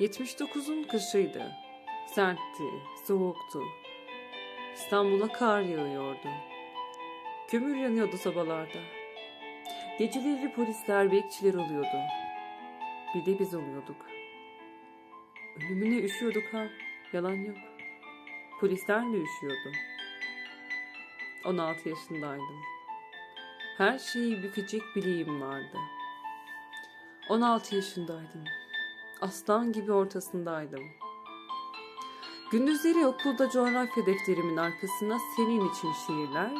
79'un kışıydı. Sertti, soğuktu. İstanbul'a kar yağıyordu. Kömür yanıyordu sobalarda. Geceleri polisler bekçiler oluyordu. Bir de biz oluyorduk. Ölümüne üşüyorduk ha. Yalan yok. Polisler de üşüyordu. 16 yaşındaydım. Her şeyi bükecek bileğim vardı. 16 yaşındaydım. Aslan gibi ortasındaydım. Gündüzleri okulda coğrafya defterimin arkasına senin için şiirler,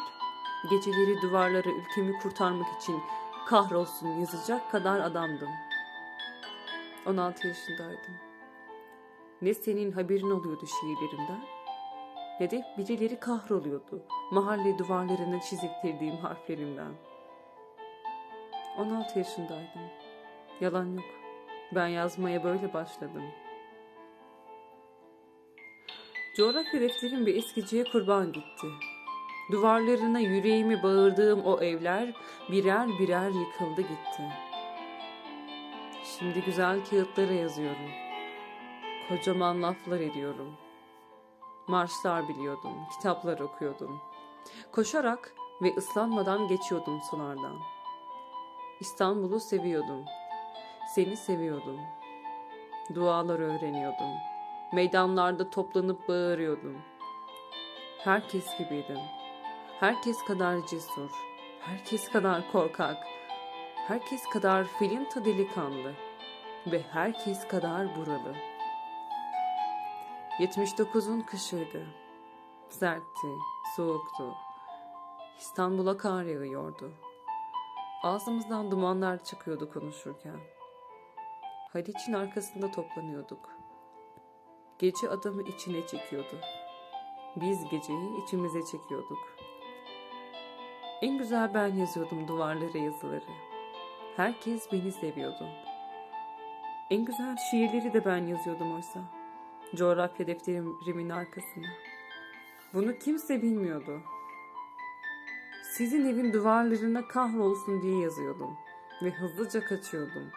geceleri duvarlara ülkemi kurtarmak için kahrolsun yazacak kadar adamdım. 16 yaşındaydım. Ne senin haberin oluyordu şiirlerimden, ne de birileri kahroluyordu mahalle duvarlarına çiziktirdiğim harflerimden. 16 yaşındaydım. Yalan yok. Ben yazmaya böyle başladım. Coğrafya defterim bir eskiciye kurban gitti. Duvarlarına yüreğimi bağırdığım o evler birer birer yıkıldı gitti. Şimdi güzel kağıtlara yazıyorum. Kocaman laflar ediyorum. Marşlar biliyordum, kitaplar okuyordum. Koşarak ve ıslanmadan geçiyordum sulardan. İstanbul'u seviyordum. Seni seviyordum. Dualar öğreniyordum. Meydanlarda toplanıp bağırıyordum. Herkes gibiydim. Herkes kadar cesur. Herkes kadar korkak. Herkes kadar filinta delikanlı. Ve herkes kadar buralı. 79'un kışıydı. Sertti, soğuktu. İstanbul'a kar yağıyordu. Ağzımızdan dumanlar çıkıyordu konuşurken. Haliç'in arkasında toplanıyorduk. Gece adamı içine çekiyordu. Biz geceyi içimize çekiyorduk. En güzel ben yazıyordum duvarlara yazıları. Herkes beni seviyordu. En güzel şiirleri de ben yazıyordum oysa. Coğrafya defterimin arkasına. Bunu kimse bilmiyordu. Sizin evin duvarlarına kahrolsun diye yazıyordum ve hızlıca kaçıyordum.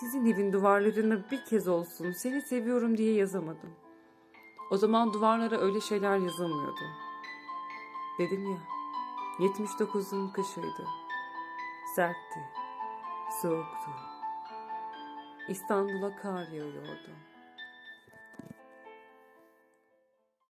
Sizin evin duvarlarına bir kez olsun seni seviyorum diye yazamadım. O zaman duvarlara öyle şeyler yazılmıyordu. Dedim ya, 79'un kışıydı. Sertti, soğuktu. İstanbul'a kar yağıyordu.